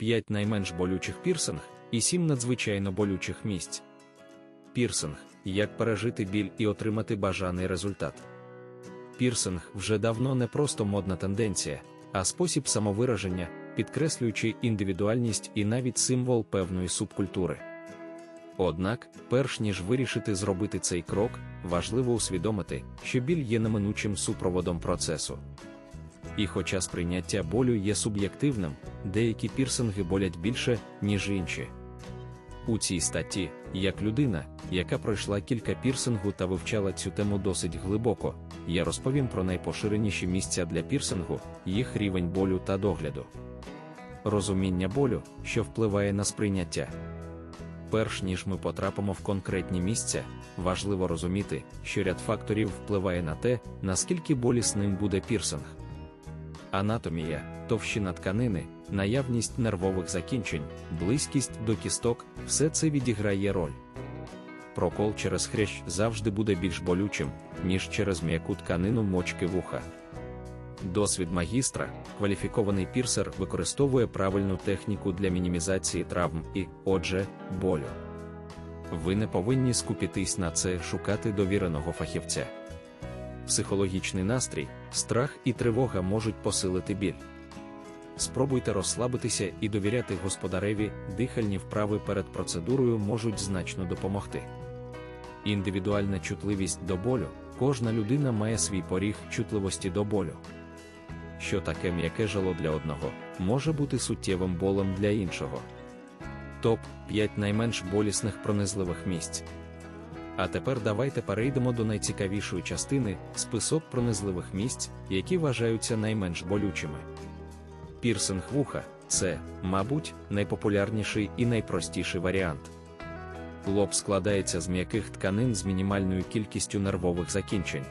5 найменш болючих пірсинг і 7 надзвичайно болючих місць. Пірсинг як пережити біль і отримати бажаний результат. Пірсинг вже давно не просто модна тенденція, а спосіб самовираження, підкреслюючи індивідуальність і навіть символ певної субкультури. Однак, перш ніж вирішити зробити цей крок, важливо усвідомити, що біль є неминучим супроводом процесу. І хоча сприйняття болю є суб'єктивним, деякі пірсинги болять більше, ніж інші. У цій статті, як людина, яка пройшла кілька пірсингу та вивчала цю тему досить глибоко, я розповім про найпоширеніші місця для пірсингу, їх рівень болю та догляду. Розуміння болю, що впливає на сприйняття. Перш ніж ми потрапимо в конкретні місця, важливо розуміти, що ряд факторів впливає на те, наскільки болісним буде пірсинг. Анатомія, товщина тканини, наявність нервових закінчень, близькість до кісток все це відіграє роль. Прокол через хрящ завжди буде більш болючим, ніж через м'яку тканину мочки вуха. Досвід магістра, кваліфікований пірсер використовує правильну техніку для мінімізації травм і, отже, болю. Ви не повинні скупітись на це шукати довіреного фахівця. Психологічний настрій, страх і тривога можуть посилити біль. Спробуйте розслабитися і довіряти господареві, дихальні вправи перед процедурою можуть значно допомогти. Індивідуальна чутливість до болю, кожна людина має свій поріг чутливості до болю. Що таке м'яке жало для одного, може бути суттєвим болем для іншого. Топ 5 найменш болісних пронизливих місць. А тепер давайте перейдемо до найцікавішої частини список пронизливих місць, які вважаються найменш болючими. Пірсинг вуха це, мабуть, найпопулярніший і найпростіший варіант. Лоб складається з м'яких тканин з мінімальною кількістю нервових закінчень.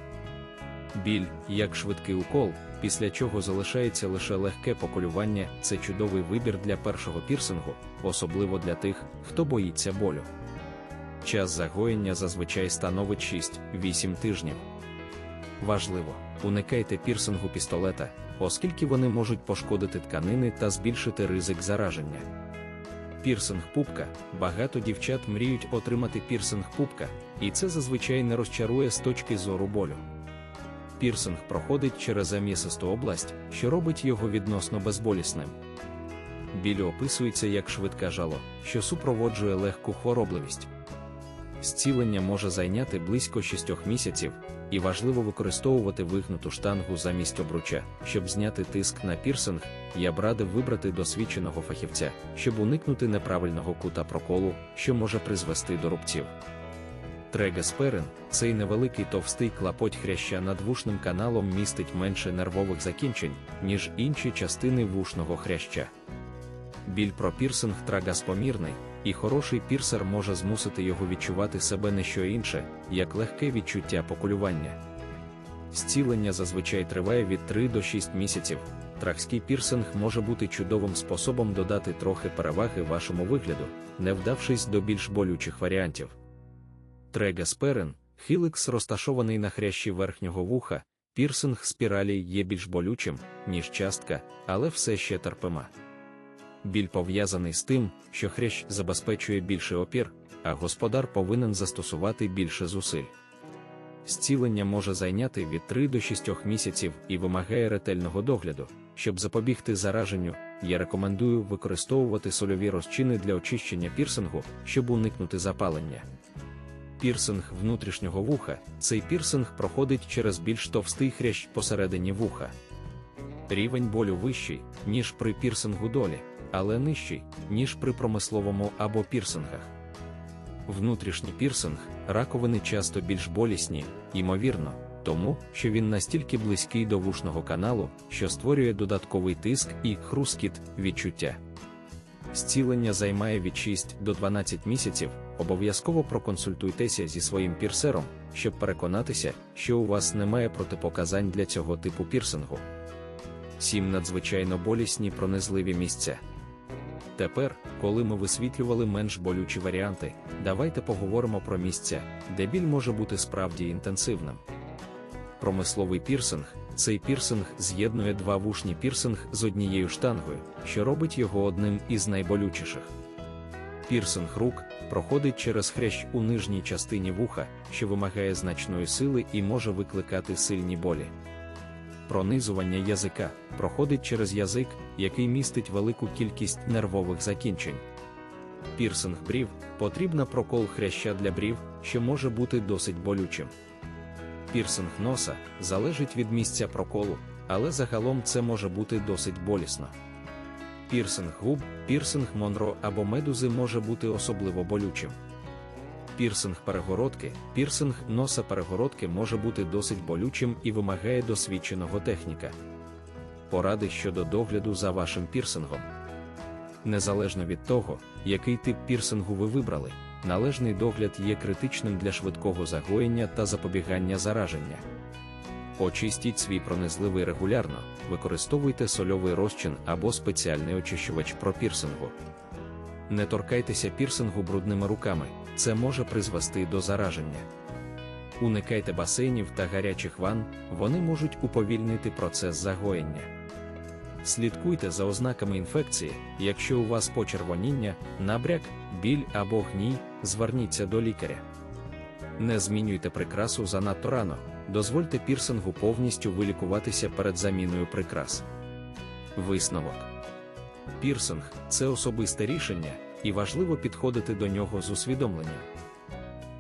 Біль, як швидкий укол, після чого залишається лише легке поколювання, це чудовий вибір для першого пірсингу, особливо для тих, хто боїться болю. Час загоєння зазвичай становить 6-8 тижнів. Важливо, уникайте пірсингу пістолета, оскільки вони можуть пошкодити тканини та збільшити ризик зараження. Пірсинг пупка багато дівчат мріють отримати пірсинг пупка, і це зазвичай не розчарує з точки зору болю. Пірсинг проходить через м'ясисту область, що робить його відносно безболісним. Біль описується як швидке жало, що супроводжує легку хворобливість. Зцілення може зайняти близько 6 місяців, і важливо використовувати вигнуту штангу замість обруча, щоб зняти тиск на пірсинг, я б радив вибрати досвідченого фахівця, щоб уникнути неправильного кута проколу, що може призвести до рубців. Трегесперин, цей невеликий товстий клапоть хряща над вушним каналом містить менше нервових закінчень, ніж інші частини вушного хряща. Біль про пірсинг трагаспомірний, і хороший пірсер може змусити його відчувати себе не що інше, як легке відчуття покулювання. Зцілення зазвичай триває від 3 до 6 місяців. Трахський пірсинг може бути чудовим способом додати трохи переваги вашому вигляду, не вдавшись до більш болючих варіантів. Трегасперин, хіликс розташований на хрящі верхнього вуха, пірсинг спіралі є більш болючим, ніж частка, але все ще терпима. Біль пов'язаний з тим, що хрящ забезпечує більший опір, а господар повинен застосувати більше зусиль. Зцілення може зайняти від 3 до 6 місяців і вимагає ретельного догляду. Щоб запобігти зараженню, я рекомендую використовувати сольові розчини для очищення пірсингу, щоб уникнути запалення. Пірсинг внутрішнього вуха цей пірсинг проходить через більш товстий хрящ посередині вуха. Рівень болю вищий, ніж при пірсингу долі, але нижчий, ніж при промисловому або пірсингах. Внутрішній пірсинг, раковини часто більш болісні, ймовірно, тому що він настільки близький до вушного каналу, що створює додатковий тиск і хрускіт відчуття. Зцілення займає від 6 до 12 місяців. Обов'язково проконсультуйтеся зі своїм пірсером, щоб переконатися, що у вас немає протипоказань для цього типу пірсингу. 7 надзвичайно болісні пронизливі місця. Тепер, коли ми висвітлювали менш болючі варіанти, давайте поговоримо про місця, де біль може бути справді інтенсивним. Промисловий пірсинг Цей пірсинг з'єднує два вушні пірсинг з однією штангою, що робить його одним із найболючіших. Пірсинг рук проходить через хрящ у нижній частині вуха, що вимагає значної сили і може викликати сильні болі. Пронизування язика проходить через язик, який містить велику кількість нервових закінчень. Пірсинг брів потрібна прокол хряща для брів, що може бути досить болючим. Пірсинг носа залежить від місця проколу, але загалом це може бути досить болісно. Пірсинг губ, пірсинг Монро або медузи може бути особливо болючим. Пірсинг перегородки, пірсинг носа перегородки може бути досить болючим і вимагає досвідченого техніка. Поради щодо догляду за вашим пірсингом. Незалежно від того, який тип пірсингу ви вибрали, належний догляд є критичним для швидкого загоєння та запобігання зараження. Очистіть свій пронизливий регулярно, використовуйте сольовий розчин або спеціальний очищувач про пірсингу. Не торкайтеся пірсингу брудними руками, це може призвести до зараження. Уникайте басейнів та гарячих ванн, вони можуть уповільнити процес загоєння. Слідкуйте за ознаками інфекції, якщо у вас почервоніння, набряк, біль або гній, зверніться до лікаря. Не змінюйте прикрасу занадто рано, дозвольте пірсингу повністю вилікуватися перед заміною прикрас. Висновок. Пірсинг це особисте рішення, і важливо підходити до нього з усвідомленням.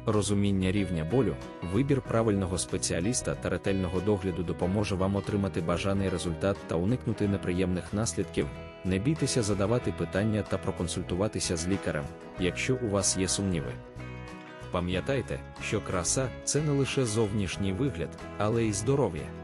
Розуміння рівня болю, вибір правильного спеціаліста та ретельного догляду допоможе вам отримати бажаний результат та уникнути неприємних наслідків. Не бійтеся задавати питання та проконсультуватися з лікарем, якщо у вас є сумніви. Пам'ятайте, що краса це не лише зовнішній вигляд, але й здоров'я.